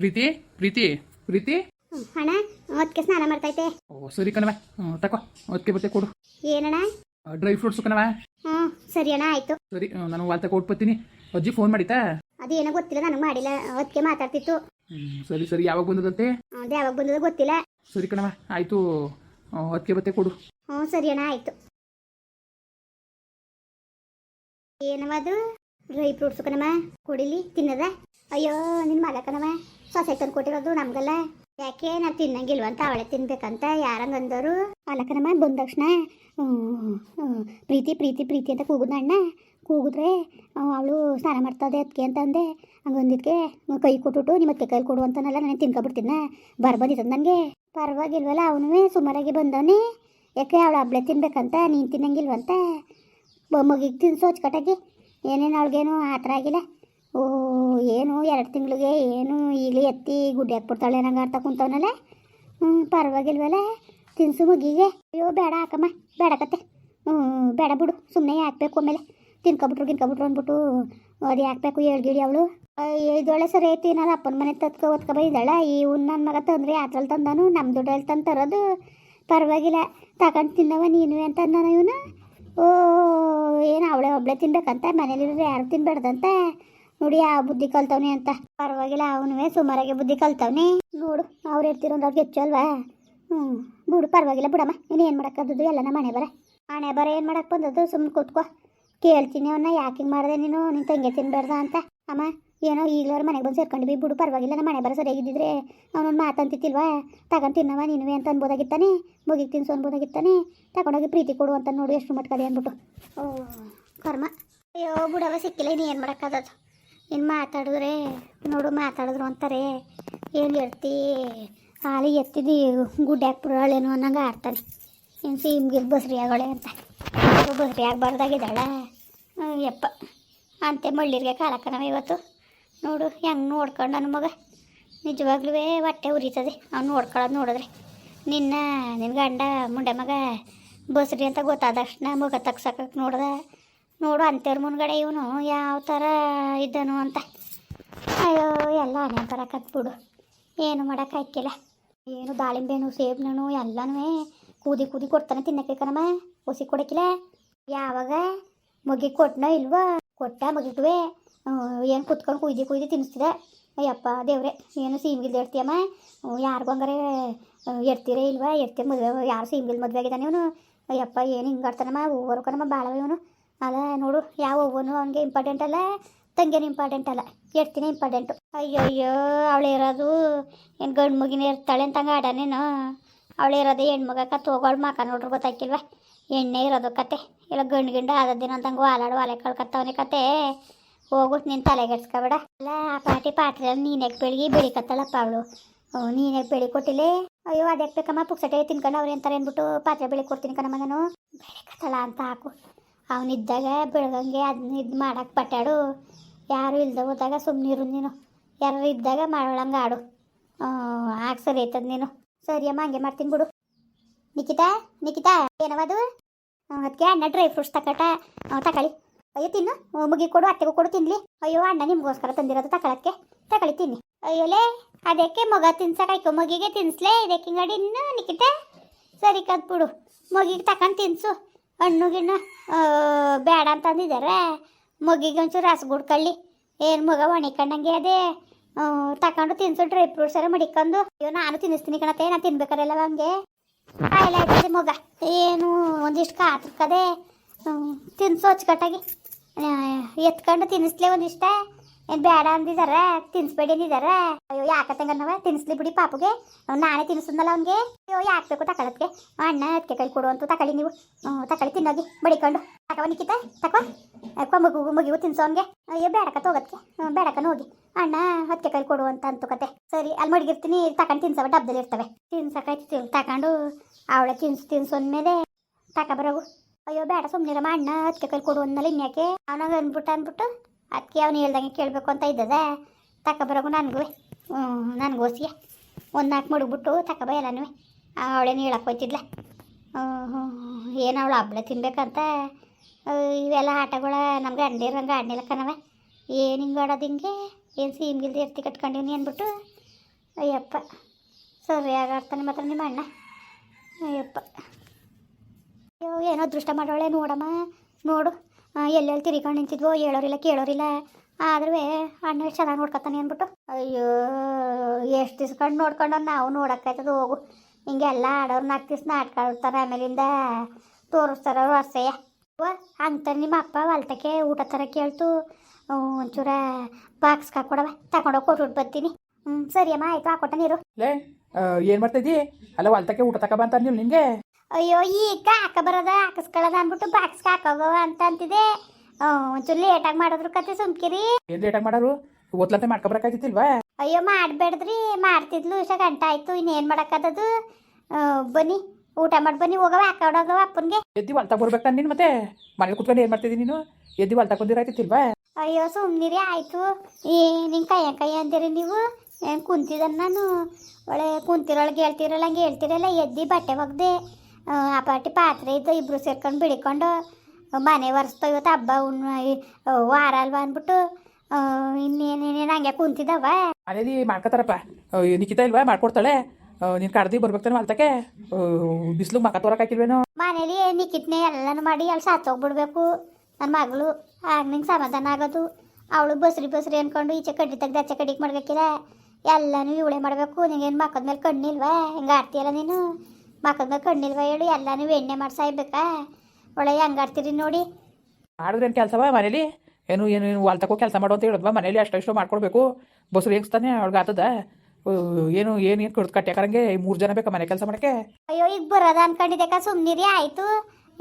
ಪ್ರೀತಿ ಪ್ರೀತಿ ಪ್ರೀತಿ. ಅಣ್ಣ ಅದಕ್ಕೆ ಸ್ನಾನ ಮಾಡ್ತೈತೆ ಓ ಸರಿ ಕಣವ ತಕೋ ಅದಕ್ಕೆ ಬತ್ತೆ ಕೊಡು. ಏನಣ್ಣ? ಡ್ರೈ ಫ್ರೂಟ್ಸು ಕಣವ ಹ್ಞೂ ಸರಿ ಅಣ್ಣ ಆಯ್ತು. ಸರಿ ನಾನು ವಾಲ್ತ ಕೊಟ್ಬತ್ತೀನಿ ಅಜ್ಜಿ ಫೋನ್ ಮಾಡಿತಾ ಅದೇನೋ ಗೊತ್ತಿಲ್ಲ ನನಗೆ ಮಾಡಿಲ್ಲ ಅದಕ್ಕೆ ಮಾತಾಡ್ತಿತ್ತು. ಸರಿ ಸರಿ ಯಾವಾಗ ಬಂದದಂತೆ? ಅದೇ ಯಾವಾಗ ಬಂದದ ಗೊತ್ತಿಲ್ಲ. ಸರಿ ಕಣವ ಆಯ್ತು. ಅದಕ್ಕೆ ಬತ್ತೆ ಕೊಡು. ಹ್ಞೂ ಸರಿ ಅಣ್ಣ ಆಯ್ತು. ಏನವ ಅದು? ಡ್ರೈ ಫ್ರೂಟ್ಸ್ ಕಣವ ಕೊಡಿಲಿ ತಿನ್ನದ? ಅಯ್ಯೋ ನಿನ್ನ ಮಗ ಕಣವ ಸೊಸೆ ತಂದು ಕೊಟ್ಟಿರೋದು ನಮ್ಗಲ್ಲ. ಯಾಕೆ ನಾವು ತಿನ್ನಂಗಿಲ್ವ ಅಂತ ಅವಳೆ ತಿನ್ಬೇಕಂತ ಯಾರಂಗ ಅಂದರು? ಅಲ್ಲ ಕಣಮ್ಮ ಬಂದ ತಕ್ಷಣ ಪ್ರೀತಿ ಪ್ರೀತಿ ಪ್ರೀತಿ ಅಂತ ಕೂಗುದ ಅಣ್ಣ? ಕೂಗಿದ್ರೆ ಅವಳು ಸ್ನಾನ ಮಾಡ್ತದೆ ಅದಕ್ಕೆ ಅಂತ ಅಂದೆ. ಹಂಗಂದಿದ್ಕೆ ಕೈ ಕೊಟ್ಬಿಟ್ಟು ನಿಮ್ಮ ಅತ್ತೆ ಕೈಲಿ ಕೊಡು ಅಂತನಲ್ಲ, ನಾನು ತಿನ್ಕೊಬಿಡ್ತೀನ ಬರ್ಬಂದಿತ್ತು ನನಗೆ ಪರವಾಗಿಲ್ವಲ್ಲ ಅವನು ಸುಮಾರಾಗಿ ಬಂದವನೇ. ಯಾಕೆ ಅವಳು ಹಬ್ಳೆ ತಿನ್ಬೇಕಂತ, ನೀನು ತಿನ್ನಂಗಿಲ್ವಂತ ಮಗಿಗೆ ತಿನ್ಸು ಅಚ್ಚುಕಟ್ಟಾಗಿ. ಏನೇನು ಅವಳಿಗೇನು ಆ ಥರ ಆಗಿಲ್ಲ. ಓ ಏನು ಎರಡು ತಿಂಗಳಿಗೆ ಏನು ಈಗಲೇ ಎತ್ತಿ ಗುಡ್ಡೆ ಹಾಕ್ಬಿಡ್ತಾಳೆ ನಂಗೆ ಅಂತ ಕುಂತವನಲ್ಲ. ಹ್ಞೂ, ಪರವಾಗಿಲ್ವಲ್ಲ. ತಿನ್ಸು ಮಗಿಗೆ ಅಯ್ಯೋ, ಬೇಡ ಹಾಕಮ್ಮ ಬೇಡ ಕತ್ತೆ. ಹ್ಞೂ, ಬೇಡ ಬಿಡು ಸುಮ್ಮನೆ ಹಾಕ್ಬೇಕು ಆಮೇಲೆ. ತಿನ್ಕೊಬಿಟ್ರು, ಗಿನ್ಕೊಬಿಟ್ರು ಅಂದ್ಬಿಟ್ಟು ಅದು ಹಾಕ್ಬೇಕು ಹೇಳ್ಗಿಡಿ ಅವಳು. ಇದೊಳೆ ಸರಿ ಐತಿ ನಾನು ಅಪ್ಪನ ಮನೆ ತತ್ಕೊ ಓದ್ಕೊ ಬಂದಿದ್ದಾಳೆ. ಈ ನನ್ನ ಮಗ ತಂದ್ರೆ ಅದ್ರಲ್ಲಿ ತಂದಾನು ನಮ್ಮ ದುಡ್ಡಲ್ಲಿ ತಂದು ತರೋದು ಪರವಾಗಿಲ್ಲ, ತಗೊಂಡು ತಿನ್ನವ ನೀನು ಅಂತ ನಾನು ಇವನು. ಓ, ಏನು, ಅವಳೆ ಒಬ್ಳೆ ತಿನ್ಬೇಕಂತ, ಮನೇಲಿರೋರು ಯಾರು ತಿನ್ಬೇಡ್ದಂತ. ನೋಡಿ, ಆ ಬುದ್ಧಿ ಕಲ್ತವ್ನೆ ಅಂತ. ಪರವಾಗಿಲ್ಲ, ಅವನುವೆ ಸುಮಾರಾಗಿ ಬುದ್ಧಿ ಕಲ್ತವ್ನೆ. ನೋಡು, ಅವ್ರು ಇರ್ತಿರೋ ಅವ್ರಿಗೆ ಹೆಚ್ಚು ಅಲ್ವಾ? ಹ್ಞೂ ಬಿಡು, ಪರವಾಗಿಲ್ಲ, ಬಿಡಮ್ಮ. ಇನ್ನು ಏನು ಬಂದದ್ದು? ಎಲ್ಲ ನಮ್ಮ ಮನೆ ಬರ. ಹಣೆ ಬರ ಏನು ಮಾಡಕ್ಕೆ ಬಂದದ್ದು? ಸುಮ್ಮನೆ ಕೂತ್ಕೋ. ಕೇಳ್ತೀನಿ ಅವನ್ನ ಯಾಕೆ ಮಾಡಿದೆ ನೀನು? ನಿನ್ನ ತಂಗೆ ತಿನ್ಬೇಡ್ದ ಅಂತ. ಅಮ್ಮ, ಏನೋ ಈಗಲವ್ರ ಮನೆಗೆ ಬಂದು ಸೇರ್ಕೊಂಡಿವಿ ಬಿಡು, ಪರವಾಗಿಲ್ಲ, ನಮ್ಮ ಮನೆ ಬರ ಸರಿಯಾಗಿದ್ದಿದ್ರೆ ಅವನೊಂದು ಮಾತಂತಿತ್ತಿಲ್ವಾ ತಗೊಂಡು ತಿನ್ನವ ನೀನುವೆ ಅಂತ ಅನ್ಬೋದಾಗಿತ್ತಾನೆ. ಮುಗಿಗೆ ತಿನ್ಸು ಅನ್ಬೋದಾಗಿತ್ತಾನೆ. ತಗೊಂಡೋಗಿ ಪ್ರೀತಿ ಕೊಡು ಅಂತ ನೋಡು, ಎಷ್ಟು ಮಟ್ಕದೆ ಅಂದ್ಬಿಟ್ಟು. ಓ, ಕರ್ಮ. ಅಯ್ಯೋ ಬಿಡವ ಸಿಕ್ಕಿಲ್ಲ, ಇನ್ನು ಏನು ಮಾಡೋಕ್ಕದದು ಇನ್ನು ಮಾತಾಡಿದ್ರೆ? ನೋಡು ಮಾತಾಡಿದ್ರು ಅಂತಾರೆ. ಏನು ಹೇಳ್ತಿ? ಹಾಲಿ ಎತ್ತಿದ್ದು, ಗುಡ್ಡೆ ಹಾಕ್ಬಿಡೋಳೇನೋ ಅನ್ನಂಗೆ ಆಡ್ತಾನೆ. ಏನು ಸೀಮ್ಗಿಲ್ ಬಸ್ರಿ ಆಗೋಳೆ ಅಂತ. ಬಸ್ರಿ ಆಗಬಾರ್ದಾಗಿದ್ದಾಳ. ಯಪ್ಪ. ಅಂತೆ ಮಳ್ಳಿರ್ಗೆ ನಾವು ಇವತ್ತು. ನೋಡು, ಹೆಂಗೆ ನೋಡ್ಕೊಂಡು ನನ್ನ ಮಗ. ನಿಜವಾಗ್ಲೂ ಹೊಟ್ಟೆ ಉರಿತದೆ. ಅವ್ನು ನೋಡ್ಕೊಳ್ಳೋದು ನೋಡಿದ್ರೆ. ನಿನ್ನ ನಿನ್ನ ಗಂಡ, ಮುಂಡೆ ಮಗ ಬಸ್ರಿ ಅಂತ ಗೊತ್ತಾದ ತಕ್ಷಣ ಮಗ ತಗ್ಸಕ್ಕೆ ನೋಡ್ದ. ನೋಡು ಅಂತೇರ್ ಮುನ್ಗಡೆ ಇವನು ಯಾವ ಥರ ಇದ್ದನು ಅಂತ. ಅಯ್ಯೋ, ಎಲ್ಲ ಅನೇ ಬರಕತ್ಬಿಡು ಏನು ಮಾಡೋಕ್ಕಾಕಿಲ್ಲ ಏನು ದಾಳಿಂಬೆ ಹಣ್ಣು ಸೇಬಿನ ಎಲ್ಲನೂ ಕೂದಿ ಕೂದಿ ಕೊಡ್ತಾನೆ ತಿನ್ನಕ್ಕೆ ಕಣಮ್ಮ. ಹುಸಿ ಕೊಡಕ್ಕಿಲ್ಲ ಯಾವಾಗ? ಮಗಿ ಕೊಟ್ಟನೋ ಇಲ್ವೋ? ಕೊಟ್ಟ ಮಗಿಟ್ವೆ. ಏನು ಕುತ್ಕೊಂಡು ಕುಯ್ದು ಕುಯ್ದು ತಿನ್ನಿಸ್ತಿದೆ ಅಯ್ಯಪ್ಪ ದೇವ್ರೆ, ಏನು ಸೀಮ್ಗಿಲ್ದು ಇರ್ತೀಯಮ್ಮ ಯಾರಿಗೂ ಹಂಗಾರೆ ಎಡ್ತೀರೇ ಇಲ್ವಾ? ಎಡ್ತೀರ ಮದುವೆ, ಯಾರು ಸೀಮ್ಗಿಲ್ ಮದುವೆ ಆಗಿದ್ದಾನೆ ಇವನು? ಅಯ್ಯಪ್ಪ, ಏನು ಹಿಂಗೆ ಆಡ್ತಾನಮ್ಮ ಹೂವರು ಕಣಮ್ಮ ಭಾಳವ ಇವನು. ಅಲ್ಲ, ನೋಡು, ಯಾವ ಹೂವನು ಅವನಿಗೆ ಇಂಪಾರ್ಟೆಂಟ್ ಅಲ್ಲ ತಂಗೇನು ಇಂಪಾರ್ಟೆಂಟ್ ಅಲ್ಲ. ಎಡ್ತೀನಿ ಇಂಪಾರ್ಟೆಂಟು ಅಯ್ಯೋ ಅಯ್ಯೋ ಅವಳು ಇರೋದು. ಏನು ಗಂಡು ಮಗಿನೇ ಇರ್ತಾಳೆ ಅಂತಂಗೆ ಆಡನೇನು? ಅವಳು ಇರೋದೇ ಹೆಣ್ಮಗ ಕತ್ ಹೋಗೋಳು ಮಕ ನೋಡ್ರಿ ಗೊತ್ತಾಕಿಲ್ವ ಎಣ್ಣೆ ಇರೋದು ಕತೆ. ಇಲ್ಲ, ಗಂಡು ಗಿಂಡ ಆದದ್ದಿನ ಅಂತಂಗೆ ವಾಲಾಡು ವಾಲೆ ಕಳ್ಕತ್ತವನೇ ಕತೆ. ಹೋಗ್ಬಿಟ್ಟು ನಿನ್ನ ತಲೆಗೆಡ್ಸ್ಕೊಬೇಡ ಅಲ್ಲ, ಆ ಪಾಟಿ ಪಾತ್ರೆಯಲ್ಲಿ ನೀನಾಗ ಬೆಳಿಗ್ಗೆ ಬೆಳಿಕತ್ತಳಪ್ಪ ಅವಳು? ನೀನಾಗ ಬೆಳಿ ಕೊಟ್ಟಿಲ್ಲ? ಅಯ್ಯೋ ಅದಕ್ಕೆ ಬೇಕಮ್ಮ, ಪುಕ್ಸಟೆ ತಿನ್ಕೊಂಡು ಅವ್ರು ಅಂತಾರೆ ಅಂದ್ಬಿಟ್ಟು ಪಾತ್ರೆ ಬೆಳಿ ಕೊಡ್ತೀನಿ ಕಣ ಮಗನು. ಬೆಳಿಕತ್ತಳ ಅಂತ ಹಾಕು. ಅವನಿದ್ದಾಗ ಬೆಳಗಂಗೆ ಅದನ್ನ ಇದು ಮಾಡಕ್ಕೆ ಪಟ್ಟಾಡು ಯಾರು ಇಲ್ದ ಹೋದಾಗ ಸುಮ್ಮನಿರು ನೀನು. ಯಾರು ಇದ್ದಾಗ ಮಾಡೋಳಂಗೆ ಆಡು. ಆಗ ಸರಿ ಆಯ್ತದ ನೀನು. ಸರಿ ಅಮ್ಮ, ಹಂಗೆ ಮಾಡ್ತೀನಿ ಬಿಡು. ನಿಖಿತಾ ನಿಖಿತಾ ಏನವದು ಅದಕ್ಕೆ ಅಣ್ಣ ಡ್ರೈ ಫ್ರೂಟ್ಸ್ ತಕಟ. ತಕೊಳ್ಳಿ ಅಯ್ಯೋ, ತಿನ್ನು. ಮುಗಿ ಕೊಡು, ಅತ್ತೆಗೂ ಕೊಡು, ತಿನ್ಲಿ. ಅಯ್ಯೋ, ಅಣ್ಣ ನಿಮಗೋಸ್ಕರ ತಂದಿರೋದು ತಗೊಳಕ್ಕೆ ತಗೊಳ್ಳಿ ತಿನ್ನಿ. ಅಯ್ಯೋಲೇ ಅದಕ್ಕೆ ಮಗ ತಿನ್ಸಕಾಯ್ಕೊ ಮಗಿಗೆ ತಿನ್ಸ್ಲೇ ಇದಕ್ಕೆ ಹಿಂಗಡಿ ಇನ್ನು ನಿಖಿತೆ ಸರಿ, ಕದ್ಬಿಡು. ಮಗಿಗೆ ತಕೊಂಡು ತಿನ್ಸು. ಹಣ್ಣು ಬೇಡ ಅಂತಂದಿದ್ದಾರೆ ಮಗಿಗೆ ಒಂಚೂರು ರಸಗುಡ್ಕಳ್ಳಿ ಏನು ಮಗ ಒಣಿಕಣ್ಣಂಗೆ ಅದೇ. ತಕೊಂಡು ತಿನ್ಸು ಡ್ರೈ ಫ್ರೂಟ್ಸ್ ಎಲ್ಲ ಮಡಿಕೊಂಡು. ಅಯ್ಯೋ, ನಾನು ತಿನ್ನಿಸ್ತೀನಿ ಕಣತೆ ನಾನು ತಿನ್ಬೇಕಾರೆಲ್ಲ ಹಂಗೆ. ಕಾಯಿಲೆ ಆಯ್ತದೆ ಮಗ. ಏನು, ಒಂದಿಷ್ಟು ಕಾತ್ರಕ್ಕದೆ ತಿನ್ಸು ಅಚ್ಚುಕಟ್ಟಾಗಿ. ಎತ್ಕೊಂಡು ತಿನ್ನಿಸ್ಲೇ ಒಂದಿಷ್ಟ. ಏನು ಬೇಡ ಅಂದಿದಾರ, ತಿನ್ಸ್ಬೇಡಿ ಅಂದಿದಾರ. ಅಯ್ಯೋ, ಯಾಕೆ ತಂಗನವ ತಿನ್ಸ್ಲಿ ಬಿಡಿ ಪಾಪುಗೆ. ನಾನೇ ತಿನ್ನಿಸಿದ್ನಲ್ಲ ಅವ್ನಿಗೆ. ಅಯ್ಯೋ, ಯಾಕೆ ಬೇಕು ತಕೊಳತ್ಗೆ? ಅಣ್ಣ, ಅದಕ್ಕೆ ಕೈ ಕೊಡು ಅಂತ ತಕೊಳ್ಳಿ ನೀವು. ತಕೊಳ್ಳಿ ತಿನ್ನೋಗಿ ಬಡಿಕೊಂಡು. ತಕವ ನಿಕ್ಕಿತ ತಕೋ. ಯಾಕೋ ಮಗು ಮಗಿವು ತಿನ್ಸೋನ್ಗೆ ಅಯ್ಯೋ ಬೇಡಕ ಹೋಗತ್ಗೆ ಬೇಡಕನ ಹೋಗಿ. ಅಣ್ಣ, ಅದಕ್ಕೆ ಕೈ ಕೊಡು ಅಂತ ಅಂತ ಕತೆ. ಸರಿ, ಅಲ್ಲಿ ಮಡಗಿರ್ತೀನಿ. ತಕೊಂಡು ತಿನ್ಸವ ಡಬ್ಬದಲ್ಲಿ ಇರ್ತವೆ. ತಿನ್ಸಕಾಯ್ತು ತಕೊಂಡು. ಅವಳೆ ತಿನ್ಸು ತಿನ್ಸು ಅಂದಮೇಲೆ ತಗೊಬರೋಗು ಅಯ್ಯೋ, ಬೇಡ ಸುಮ್ಮನಿರಮ್ಮ ಅಣ್ಣ, ಅದಕ್ಕೆ ಕೈ ಕೊಡು ಅಂದ್ಮೇಲೆ ಇನ್ಯಾಕೆ? ಅವನಾಗ ಅಂದ್ಬಿಟ್ಟು ಅಂದ್ಬಿಟ್ಟು ಅದಕ್ಕೆ ಅವನು ಹೇಳ್ದಂಗೆ ಕೇಳಬೇಕು ಅಂತ ಇದ್ದದ. ತಗೊಬರೋಗು ನನಗೂ ಹ್ಞೂ ನನಗೋಸಿಯ ಒಂದು ನಾಲ್ಕು ಮಡಗ್ಬಿಟ್ಟು ತಗೊಬ ಎಲ್ಲನೂ ಅವಳೇನು ಹೇಳಕ್ಕೆ ಹೋಯ್ತಿದ್ಲ. ಏನು ಅವಳು ಹಬ್ಬಳ ತಿನ್ಬೇಕಂತ. ಇವೆಲ್ಲ ಆಟಗಳ ನಮ್ಗೆ ಆಡ್ನಿಲ್ಲ ಕಣವ ಏನು ಹಿಂಗೆ ಆಡೋದು ಹಿಂಗೆ? ಏನು ಸೀಮ್ಗಿಲ್ದು ಎತ್ತಿ ಕಟ್ಕೊಂಡಿವ್ನಿ ಅಂದ್ಬಿಟ್ಟು. ಅಯ್ಯಪ್ಪ ಸರಿ ಆಡ್ತಾನೆ ಮಾತ್ರ ನಿಮ್ಮ ಅಣ್ಣ. ಅಯ್ಯಪ್ಪ. ಅಯ್ಯೋ, ಏನೋ ಅದೃಷ್ಟ ಮಾಡೋಳೆ ನೋಡಮ್ಮ. ನೋಡು. ಎಲ್ಲೆಲ್ಲಿ ತಿರುಗಾಣ ನಿಂತಿದ್ವೋ ಹೇಳೋರಿಲ್ಲ, ಕೇಳೋರಿಲ್ಲ. ಆದ್ರೂ ಅಣ್ಣ ಚೆನ್ನಾಗಿ ನೋಡ್ಕೊತಾನೆ ಅಂದ್ಬಿಟ್ಟು, ಅಯ್ಯೋ, ಎಷ್ಟು ದಿವ್ಸ ಕಂಡು ನೋಡ್ಕೊಂಡು ನಾವು ನೋಡೋಕ್ಕಾಯ್ತದ ಹೋಗು. ಹಿಂಗೆಲ್ಲ ಆಡೋರು ನಾಲ್ಕು ದಿವ್ಸ ನಾಟಕ ಆಡ್ತಾರೆ ಆಮೇಲಿಂದ ತೋರಿಸ್ತಾರ ವರ್ಷಯ್ಯ ಅಂತ ನಿಮ್ಮ ಅಪ್ಪ ಹೊಲ್ತಕ್ಕೆ ಊಟ ಥರ ಕೇಳ್ತು ಒಂಚೂರ ಬಾಕ್ಸ್ ಹಾಕೊಡವ, ತಗೊಂಡೋಗಿ ಕೊಟ್ಬಿಟ್ಟು ಬರ್ತೀನಿ ಹ್ಞೂ ಸರಿ ಅಮ್ಮ, ಆಯಿತು, ಹಾಕೊಟ್ಟ ನೀರು. ಲೇ ಏನು ಮಾಡ್ತಿದ್ದಿ ಅಲ್ಲ, ಹೊಲ್ತಕ್ಕೆ ಊಟ ತಕ ಬಂತ ನೀವು ನಿನಗೆ ಅಯ್ಯೋ ಈಗ ಹಾಕ ಬರೋದ ಹಾಕಿಸ್ಕೊಳ್ಳೋದ ಅಂದ್ಬಿಟ್ಟು ಬಾಕ್ಸ್ಗೆ ಹಾಕೋಗವ ಅಂತ ಅಂತಿದೆ. ಒಂಚೂರು ಲೇಟಾಗಿ ಮಾಡಿದ್ರು ಕತೆ ಸುಮ್ಕಿರಿ. ಏನು ಲೇಟಾಗಿ ಮಾಡೋರು? ಓದ್ಲಂತೆ ಮಾಡ್ಕೊಬರಕಾಯ್ತಿಲ್ವಾ ಅಯ್ಯೋ ಮಾಡಬೇಡ್ದ್ರಿ ಮಾಡ್ತಿದ್ಲು ಇಷ್ಟ ಗಂಟೆ ಆಯ್ತು ಇನ್ನೇನು ಮಾಡೋಕ್ಕದದು ಬನ್ನಿ ಊಟ ಮಾಡಿ ಬನ್ನಿ ಹೋಗವ ಹಾಕೋಡೋಗವ ಅಪ್ಪನಿಗೆ. ಎದ್ದಿ ಹೊಲ್ತಾಗ ಬರ್ಬೇಕು ನೀನು ಮತ್ತೆ? ಮನೇಲಿ ಕುತ್ಕೊಂಡು ಏನು ಮಾಡ್ತಿದ್ದೀನಿ ನೀನು? ಎದ್ದಿ ಹೊಲ್ತಾಗ ಬಂದಿರಾಯ್ತಿಲ್ವಾ ಅಯ್ಯೋ ಸುಮ್ಮನಿರಿ ಆಯಿತು. ಏ ನಿಂಗೆ ಕೈಯ ಕೈ ಅಂದಿರಿ ನೀವು? ಏನು ಕುಂತಿದ್ದನ್ನು ನಾನು? ಒಳ್ಳೆ ಕುಂತಿರೊಳಗೆ ಹೇಳ್ತಿರಲ್ಲ ಹಂಗೆ ಹೇಳ್ತಿರಲ್ಲ ಎದ್ದಿ ಬಟ್ಟೆ ಒಗ್ದೆ. ಆ ಪಾಟಿ ಪಾತ್ರೆ ಇದ್ದು ಇಬ್ರು ಸೇರ್ಕೊಂಡು ಬಿಡಿಕೊಂಡು ಮನೆ ಒರೆಸ್ತಾ ಇವತ್ತು ಹಬ್ಬ ಉಣ್ಣ ವಾರ ಅಲ್ವಾ ಅಂದ್ಬಿಟ್ಟು ಇನ್ನೇನೇನೇನು ಹಂಗೆ ಕುಂತಿದ್ದವ ರೀ ಮಾಡ್ಕೋತಾರಪ್ಪ. ನಿಖಿತ ಇಲ್ವಾ? ಮಾಡ್ಕೊಡ್ತಾಳೆ. ನೀನು ಕಡ್ದು ಬರ್ಬೇಕು ತಾನೆ ಹೊಲ್ತಕ್ಕೆ ಬಿಸಿಲು ಮಕ ತೋರಕ್ ಹಾಕಿಲ್ವೇನೋ? ಮನೇಲಿ ನಿಖಿತ್ನೆ ಎಲ್ಲನೂ ಮಾಡಿ ಅಲ್ಲಿ ಸಾತೋಗ್ಬಿಡ್ಬೇಕು ನನ್ನ ಮಗಳು ಆಗ ನಿಂಗೆ ಸಮಾಧಾನ ಆಗೋದು. ಅವಳು ಬಸ್ರಿ ಬಸ್ರಿ ಅನ್ಕೊಂಡು ಈಚೆ ಕಡ್ಡಿ ತೆಗ್ದು ಆಚೆ ಕಡ್ಡಿಗೆ ಮಾಡ್ಬೇಕಿಲ್ಲ. ಎಲ್ಲನೂ ಇವಳೆ ಮಾಡಬೇಕು. ನಿಂಗೇನು ಮಕ್ಕದ ಮೇಲೆ ಕಣ್ಣಿಲ್ವಾ ಹಿಂಗೆ ಆಡ್ತೀಯಲ್ಲ ನೀನು? ಮಕ್ಕದ ಕಣ್ಣಿಲ್ವ ಹೇಳು ಎಲ್ಲಾನು ಎಣ್ಣೆ ಮಾಡಿ ಸಾಯ್ಬೇಕಾ. ಒಳ್ಳೆ ಹಂಗಾಡ್ತೀರಿ ನೋಡಿ. ಮಾಡಿದ್ರೇನು ಕೆಲಸವ ಮನೇಲಿ? ಏನು ಏನು ಏನು ಹೊಲ್ತಕ್ಕೋ ಕೆಲಸ ಮಾಡು ಅಂತ ಹೇಳಿದ್ವಾ? ಮನೇಲಿ ಅಷ್ಟು ಇಷ್ಟು ಮಾಡ್ಕೊಡ್ಬೇಕು ಬಸ್ರು ಹೇಗಿಸ್ತಾನೆ ಅವ್ಳಿಗೆ ಆತದ. ಏನು ಏನು ಏನು ಕಡ್ದು ಕಟ್ಯಾಕರಂಗೆ ಮೂರು ಜನ ಬೇಕಾ ಮನೆ ಕೆಲಸ ಮಾಡಕ್ಕೆ? ಅಯ್ಯೋ ಈಗ ಬರೋದ ಅನ್ಕೊಂಡಿದ್ದಕ್ಕ ಸುಮ್ಮನಿರಿ ಆಯಿತು.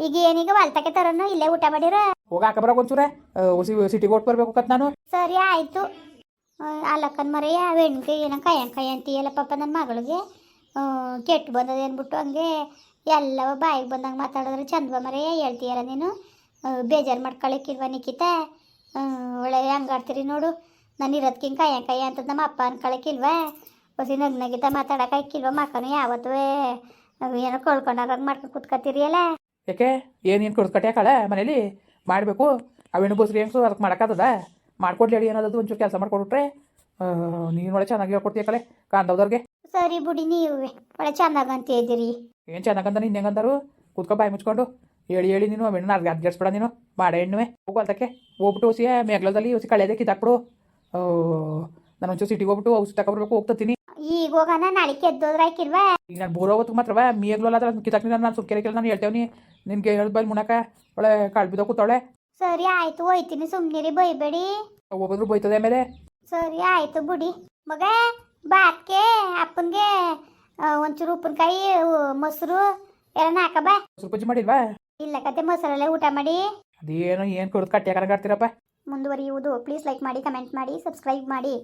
ಈಗ ಏನೀಗ ಹೊಲ್ತಕ್ಕೆ ತರೋನು ಇಲ್ಲೇ ಊಟ ಮಾಡಿರ. ಹೋಗಾಕ ಹಾಕ ಬರೋಕೆ ಒಂಚೂರ ಸಿಟಿಗೆ ಓಟ್ ಬರ್ಬೇಕು ಕತ್ ನಾನು. ಸರಿ ಆಯಿತು. ಅಲ್ಲಕ್ಕನ್ ಮರೆಯ ಹೆಣ್ಗೆ ಏನೋ ಕೈ ಕೈ ಅಂತೀಯಲ್ಲ ಪಾಪ ನನ್ನ ಮಗಳಿಗೆ. ಕೆಟ್ಟು ಬಂದದೆ ಅಂದ್ಬಿಟ್ಟು ಹಂಗೆ ಎಲ್ಲವ ಬಾಯಿಗೆ ಬಂದಂಗೆ ಮಾತಾಡಿದ್ರೆ ಚಂದವ ಮರೆಯ ಹೇಳ್ತೀಯಲ್ಲ ನೀನು? ಬೇಜಾರು ಮಾಡ್ಕೊಳಕ್ಕಿಲ್ವ ನಿಖಿತ? ಒಳ್ಳೆ ಹಂಗಾಡ್ತೀರಿ ನೋಡು. ನಾನು ಇರೋದ್ಕಿಂಗ್ ಕಾಯ ಕಾಯ ಅಂತ ನಮ್ಮ ಅಪ್ಪ ಅನ್ಕೊಳಕ್ಕಿಲ್ವ? ಹೊಸಿ ನಗ್ ನಗಿತ ಮಾತಾಡೋಕ್ಕಾಗಿಲ್ವ ಮಕ್ಕನು ಯಾವತ್ತೂ? ಏನೋ ಕಳ್ಕೊಂಡಾಗ ಮಾಡ್ಕೊಂಡು ಕುತ್ಕೊತೀರಿಯಲ್ಲ? ಯಾಕೆ ಏನೇನು ಏನು ಕಡ್ದು ಕಟ್ಯಾಕಳ ಮನೇಲಿ? ಮಾಡಬೇಕು. ಅವೇನು ಬಸ್ರಿ ಹೆಂಗ್ಸು ಅದಕ್ಕೆ ಮಾಡೋಕ್ಕಾಗದ ಮಾಡ್ಕೊಡ್ಲಿ ಅಡಿ ಏನಾದದು ಒಂಚೂರು ಕೆಲಸ ಮಾಡ್ಕೊಟ್ರೆ. ನೀನು ಒಳ್ಳೆ ಚೆನ್ನಾಗಿ ಹೇಳ್ಕೊಡ್ತೀಯ ಕಳೆ ಕಾಂದವ್ರಿಗೆ ಸರಿ ಬಿಡಿ ನೀವೇ. ಒಳ್ಳೆ ಚೆನ್ನಾಗಿ ಅಂತ ಇದ್ದೀರಿ ಏನು ಚೆನ್ನಾಗಂತ ನಿನ್ನ ಹೆಂಗಂತಾರು ಕುತ್ಕೊ ಬಾಯಿ ಮುಚ್ಕೊಂಡು. ಹೇಳಿ ಹೇಳಿ ನೀನು ಅವೇನು ಅರ್ಧ ಅರ್ಗಡ್ಸ್ಬೇಡ ನೀನು. ಮಾಡ ಹೆಣ್ಣುವೆ. ಹೋಗು ಅಂತಕ್ಕೆ ಹೋಗ್ಬಿಟ್ಟು ಹೊಸಿಯ ಮೇಘಲದಲ್ಲಿ ಹೊಸಿ ಕಳೆದೇ ಕಿತ್ತಾಕ್ಬಿಡು ನಾನು ಒಂಚೂರು ಸಿಟಿಗೆ ಹೋಗ್ಬಿಟ್ಟು ಔಷಧಿ ತಗೊಬರ್ಬೇಕು ಹೋಗ್ತೀನಿ ಈಗ ಹೋಗೋಣ ನಾಳೆ ಎದ್ದೋದ್ರ ಆಕಿಲ್ವಾ ಈಗ ನಾನು ಬೋರ್ ಹೋಗೋದು ಮಾತ್ರವ ಮೇಗ್ಲಲ್ಲ ಅದ್ರ ಕಿತ್ತಾಕ್ನಿ ನಾನು ಸುಮ್ಕೆರೆ ಕೇಳಿ ನಾನು ಹೇಳ್ತೇವೆ ನಿನ್ಗೆ ಹೇಳ್ದು ಬೈಲ್ ಮುಣಕ. ಒಳ್ಳೆ ಕಾಳು ಬಿದ್ದೋ ಕೂತಾಳೆ ಸರಿ ಆಯ್ತು ಹೋಯ್ತೀನಿ ಸುಮ್ನಿರಿ ಬೈಬೇಡಿ. ಒಬ್ಬೊಬ್ರು ಬೈತದೆ ಮೇಲೆ ಸರಿ ಆಯ್ತು ಬಿಡಿ. ಮಗ ಬಾತ್ಗೆ ಅಪ್ಪನ್ಗೆ ಅಪ್ಪನಿಗೆ ಒಂಚೂರು ಉಪ್ಪಿನಕಾಯಿ ಮೊಸರು ಎಲ್ಲ ಹಾಕ ಬಾ. ಬಜ್ಜಿ ಮಾಡಿಲ್ವಾ? ಇಲ್ಲ ಕತೆ ಮೊಸರಲ್ಲೇ ಊಟ ಮಾಡಿ. ಅದೇನೋ ಏನು ಕೊಡೋದು ಕಟ್ಟಿ ಹಾಕಂಗಾಡ್ತೀರಪ್ಪ ಮುಂದುವರಿಯುವುದು. ಪ್ಲೀಸ್ ಲೈಕ್ ಮಾಡಿ ಕಮೆಂಟ್ ಮಾಡಿ ಸಬ್ಸ್ಕ್ರೈಬ್ ಮಾಡಿ.